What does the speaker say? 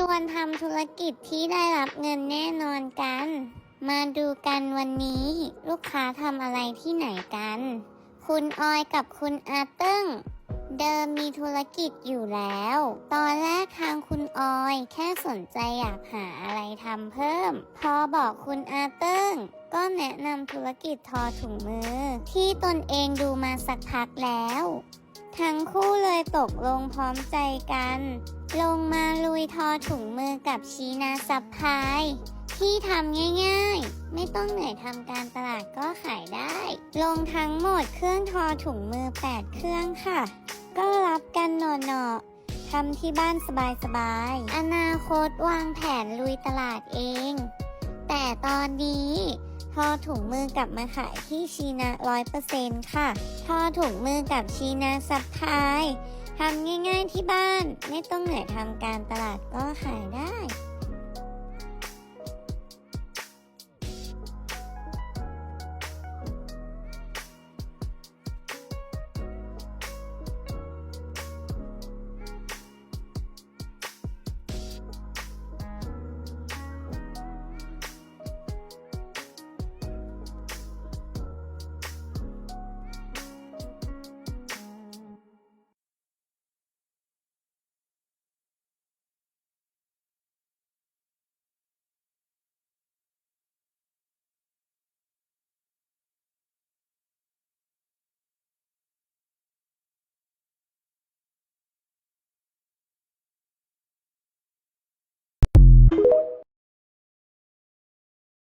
ชวนทำธุรกิจที่ได้รับเงินแน่นอนกัน มาดูกันวันนี้ลูกค้าทำอะไรที่ไหนกัน คุณออยกับคุณอาติ้งเดิมมีธุรกิจอยู่แล้ว ตอนแรกทางคุณออยแค่สนใจอยากหาอะไรทำเพิ่ม พอบอกคุณอาเติ้ง ก็แนะนำธุรกิจทอถุงมือ ที่ตนเองดูมาสักพักแล้ว ทั้งคู่เลยตกลงพร้อมใจกัน ลงมาลุยทอถุงมือกับชีนาซับพลาย ที่ทำง่ายๆ ไม่ต้องเหนื่อยทำการตลาดก็ขายได้ ลงทั้งหมดเครื่องทอถุงมือ 8 เครื่องค่ะ ก็รับกันหน่อๆทำที่บ้านสบายๆ อนาคตวางแผนลุยตลาดเอง แต่ตอนนี้ ทอถุงมือกลับมาขายที่ชีนาร้อยเปอร์เซ็นต์ค่ะทอถุงมือกับชีนาซับพลายทำง่ายๆที่บ้าน ไม่ต้องเหนื่อยทำการตลาดก็ขายได้